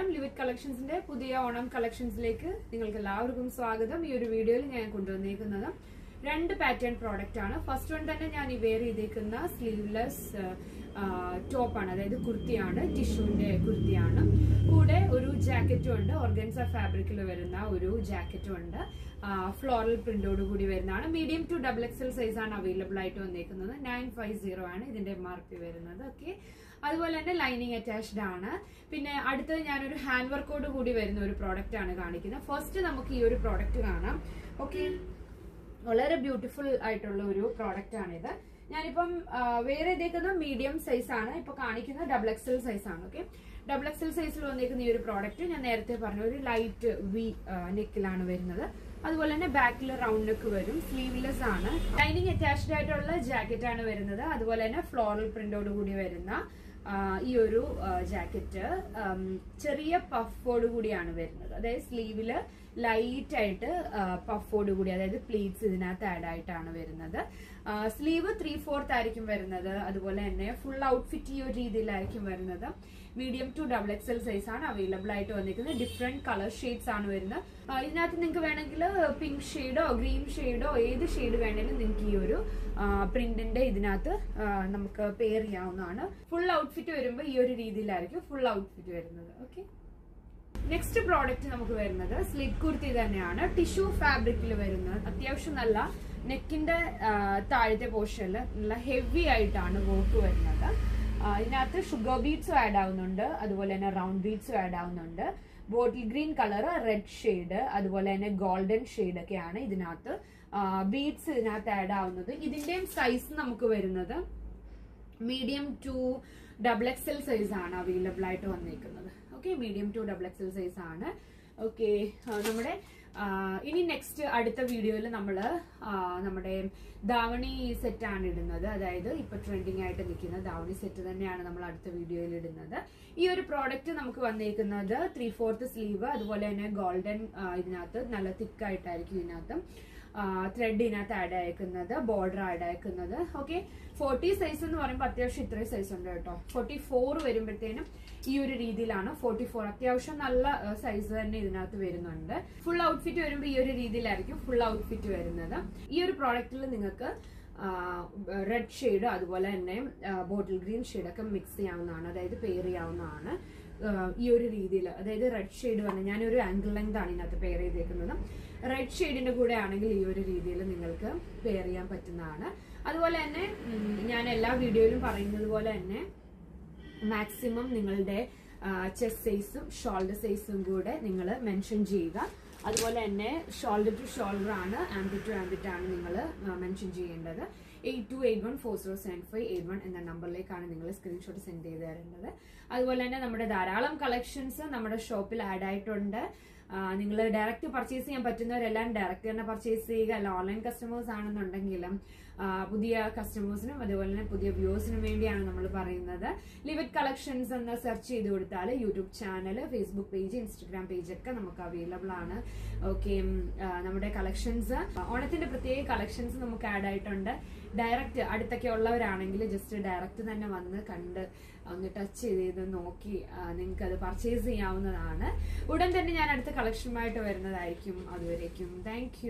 നമസ്കാരം. ലിവിറ്റ് കളക്ഷൻസിന്റെ പുതിയ ഓണം കളക്ഷൻസിലേക്ക് നിങ്ങൾക്ക് എല്ലാവർക്കും സ്വാഗതം. ഈ ഒരു വീഡിയോയിൽ ഞാൻ കൊണ്ടുവന്നിരിക്കുന്നത് രണ്ട് പാറ്റേൺ പ്രോഡക്റ്റ് ആണ്. ഫസ്റ്റ് വൺ തന്നെ ഞാൻ വെയർ ചെയ്തേക്കുന്ന സ്ലീവ്ലെസ് ടോപ്പാണ് അതായത് കുർത്തിയാണ് ടിഷ്യൂവിന്റെ കുർത്തിയാണ്. കൂടെ ഒരു ജാക്കറ്റും ഉണ്ട്. ഓർഗൻസ ഫാബ്രിക്കിൽ വരുന്ന ഒരു ജാക്കറ്റും ഉണ്ട്. ഫ്ലോറൽ പ്രിന്റോട് കൂടി വരുന്നതാണ്. Medium to double XL size ആണ് അവൈലബിൾ ആയിട്ട് വന്നേക്കുന്നത്. നയൻ ഫൈവ് സീറോ ആണ് ഇതിന്റെ എം ആർ പി വരുന്നത്. ഓക്കെ അതുപോലെ തന്നെ ലൈനിങ് അറ്റാച്ച്ഡ് ആണ്. പിന്നെ അടുത്തത് ഞാനൊരു ഹാൻഡ് വർക്കോട് കൂടി വരുന്ന ഒരു പ്രോഡക്റ്റ് ആണ് കാണിക്കുന്നത്. ഫസ്റ്റ് നമുക്ക് ഈ ഒരു പ്രോഡക്റ്റ് കാണാം. ഓക്കെ വളരെ ബ്യൂട്ടിഫുൾ ആയിട്ടുള്ള ഒരു പ്രോഡക്റ്റ് ആണിത്. ഞാനിപ്പം വേറെ ഇതേക്കുന്ന മീഡിയം സൈസ് ആണ്. ഇപ്പൊ കാണിക്കുന്നത് ഡബിൾ എക്സൽ സൈസ് ആണ്. ഓക്കെ ഡബിൾ എക്സൽ സൈസിൽ വന്നിരിക്കുന്ന ഈ ഒരു പ്രോഡക്റ്റ് ഞാൻ നേരത്തെ പറഞ്ഞ ഒരു ലൈറ്റ് വി നെക്കിലാണ് വരുന്നത്. അതുപോലെ തന്നെ ബാക്കിൽ റൗണ്ട് നെക്ക് വരും. സ്ലീവ്ലെസ് ആണ്. ലൈനിങ് അറ്റാച്ച്ഡ് ആയിട്ടുള്ള ജാക്കറ്റ് ആണ് വരുന്നത്. അതുപോലെ തന്നെ ഫ്ലോറൽ പ്രിന്റോട് കൂടി വരുന്ന ഈ ഒരു ജാക്കറ്റ് ചെറിയ പഫോട് കൂടിയാണ് വരുന്നത്. അതായത് സ്ലീവിൽ ലൈറ്റ് ആയിട്ട് പഫോട് കൂടി അതായത് പ്ലീറ്റ്സ് ഇതിനകത്ത് ആഡ് ആയിട്ടാണ് വരുന്നത്. സ്ലീവ് ത്രീ ഫോർത്ത് ആയിരിക്കും വരുന്നത്. അതുപോലെ തന്നെ ഫുൾ ഔട്ട്ഫിറ്റ് ഈ ഒരു രീതിയിലായിരിക്കും വരുന്നത്. Medium to double XL size ആണ് അവൈലബിൾ ആയിട്ട് വന്നിരിക്കുന്നത്. ഡിഫറെന്റ് കളർ ഷെയ്ഡ്സ് ആണ് വരുന്നത്. ഇതിനകത്ത് നിങ്ങൾക്ക് വേണമെങ്കിൽ പിങ്ക് ഷെയ്ഡോ ഗ്രീൻ ഷെയ്ഡോ ഏത് ഷെയ്ഡ് വേണമെങ്കിലും നിങ്ങൾക്ക് ഈ ഒരു പ്രിന്റിന്റെ ഇതിനകത്ത് നമുക്ക് പെയർ ചെയ്യാവുന്നതാണ്. ഫുൾ ഔട്ട്ഫിറ്റ് വരുമ്പോൾ ഈ ഒരു രീതിയിലായിരിക്കും ഫുൾ ഔട്ട്ഫിറ്റ് വരുന്നത്. ഓക്കെ നെക്സ്റ്റ് പ്രോഡക്റ്റ് നമുക്ക് വരുന്നത് സ്ലിറ്റ് കുർത്തി തന്നെയാണ്. ടിഷ്യൂ ഫാബ്രിക്കിൽ വരുന്നത്. അത്യാവശ്യം നല്ല നെക്കിന്റെ താഴത്തെ പോർഷനിൽ നല്ല ഹെവി ആയിട്ടാണ് വർക്ക് വരുന്നത്. ഇതിനകത്ത് ഷുഗർ ബീഡ്സും ആഡ് ആവുന്നുണ്ട്. അതുപോലെ തന്നെ റൗണ്ട് ബീഡ്സും ആഡ് ആവുന്നുണ്ട്. Bottle green colour red shade അതുപോലെ തന്നെ ഗോൾഡൻ ഷെയ്ഡ് ഒക്കെയാണ് ഇതിനകത്ത്. ബീഡ്സ് ഇതിനകത്ത് ആഡ് ആവുന്നത്. ഇതിന്റെയും സൈസ് നമുക്ക് വരുന്നത് medium to double XL size ആണ് അവൈലബിൾ ആയിട്ട് വന്നിരിക്കുന്നത്. Okay medium to double XL size ആണ്. ഓക്കെ നമ്മുടെ ഇനി നെക്സ്റ്റ് അടുത്ത വീഡിയോയിൽ നമ്മൾ നമ്മുടെ ധാവണി ആണ് ഇടുന്നത്. അതായത് ഇപ്പൊ ട്രെൻഡിങ് ആയിട്ട് നിൽക്കുന്ന ധാവണി സെറ്റ് തന്നെയാണ് നമ്മൾ അടുത്ത വീഡിയോയിൽ ഇടുന്നത്. ഈ ഒരു പ്രോഡക്റ്റ് നമുക്ക് വന്നിരിക്കുന്നത് ത്രീ ഫോർത്ത് സ്ലീവ് അതുപോലെ തന്നെ ഗോൾഡൻ ഇതിനകത്ത് നല്ല തിക്കായിട്ടായിരിക്കും ഇതിനകത്ത്. ത്രെഡ് ഇതിനകത്ത് ആഡ് അയക്കുന്നത് ബോർഡർ ആഡ് അയക്കുന്നത്. ഓക്കെ ഫോർട്ടി സൈസ് എന്ന് പറയുമ്പോൾ അത്യാവശ്യം ഇത്രയും സൈസ് ഉണ്ട് കേട്ടോ. ഫോർട്ടി ഫോർ വരുമ്പോഴത്തേനും ഈ ഒരു രീതിയിലാണ്. ഫോർട്ടി ഫോർ അത്യാവശ്യം നല്ല സൈസ് തന്നെ ഇതിനകത്ത് വരുന്നുണ്ട്. ഫുൾ ഔട്ട്ഫിറ്റ് വരുമ്പോൾ ഈ ഒരു രീതിയിലായിരിക്കും ഫുൾ ഔട്ട്ഫിറ്റ് വരുന്നത്. ഈ ഒരു പ്രോഡക്റ്റിൽ നിങ്ങൾക്ക് റെഡ് ഷെയ്ഡ് അതുപോലെ തന്നെ ബോട്ടിൽ ഗ്രീൻ ഷെയ്ഡൊക്കെ മിക്സ് ചെയ്യാവുന്നതാണ്. അതായത് പെയർ ചെയ്യാവുന്നതാണ്. ഈ ഒരു രീതിയിൽ അതായത് റെഡ് ഷെയ്ഡ് വന്ന് ഞാനൊരു ആംഗിൾ ലെങ്ത് ആണ് ഇതിനകത്ത് പെയർ ചെയ്തേക്കുന്നത്. റെഡ് ഷെയ്ഡിന്റെ കൂടെ ആണെങ്കിൽ ഈ ഒരു രീതിയിൽ നിങ്ങൾക്ക് പെയർ ചെയ്യാൻ പറ്റുന്നതാണ്. അതുപോലെ തന്നെ ഞാൻ എല്ലാ വീഡിയോയിലും പറയുന്നത് പോലെ തന്നെ മാക്സിമം നിങ്ങളുടെ ചെസ്റ്റ് സൈസും ഷോൾഡർ സൈസും കൂടെ നിങ്ങൾ മെൻഷൻ ചെയ്യുക. അതുപോലെ തന്നെ ഷോൾഡർ ടു ഷോൾഡർ ആണ് ആംബിറ്റ് ടു ആംബിറ്റ് ആണ് നിങ്ങൾ മെൻഷൻ ചെയ്യേണ്ടത്. Eight two eight one four zero seven five eight one എന്ന നമ്പറിലേക്കാണ് നിങ്ങൾ സ്ക്രീൻഷോട്ട് സെൻഡ് ചെയ്ത് തരേണ്ടത്. അതുപോലെ തന്നെ നമ്മുടെ ധാരാളം കളക്ഷൻസ് നമ്മുടെ ഷോപ്പിൽ ആഡ് ആയിട്ടുണ്ട്. നിങ്ങൾ ഡയറക്റ്റ് പർച്ചേസ് ചെയ്യാൻ പറ്റുന്നവരെല്ലാം ഡയറക്റ്റ് തന്നെ പർച്ചേസ് ചെയ്യുക. അല്ല ഓൺലൈൻ കസ്റ്റമേഴ്സ് ആണെന്നുണ്ടെങ്കിലും പുതിയ കസ്റ്റമേഴ്സിനും അതുപോലെ തന്നെ പുതിയ വ്യൂസിനും വേണ്ടിയാണ് നമ്മൾ പറയുന്നത്. ലിവിറ്റ് കളക്ഷൻസ് എന്ന് സെർച്ച് ചെയ്ത് കൊടുത്താൽ YouTube channel Facebook page Instagram page ഒക്കെ നമുക്ക് അവൈലബിൾ ആണ്. ഓക്കെ നമ്മുടെ കളക്ഷൻസ് ഓണത്തിന്റെ പ്രത്യേക കളക്ഷൻസ് നമുക്ക് ആഡ് ആയിട്ടുണ്ട്. ഡയറക്റ്റ് അടുത്തൊക്കെ ഉള്ളവരാണെങ്കിൽ ജസ്റ്റ് ഡയറക്റ്റ് തന്നെ വന്ന് കണ്ട് ഒന്ന് ടച്ച് ചെയ്ത് നോക്കി നിങ്ങൾക്ക് അത് പർച്ചേസ് ചെയ്യാവുന്നതാണ്. ഉടൻ തന്നെ ഞാൻ അടുത്ത കളക്ഷനുമായിട്ട് വരുന്നതായിരിക്കും. അതുവരേക്കും. താങ്ക്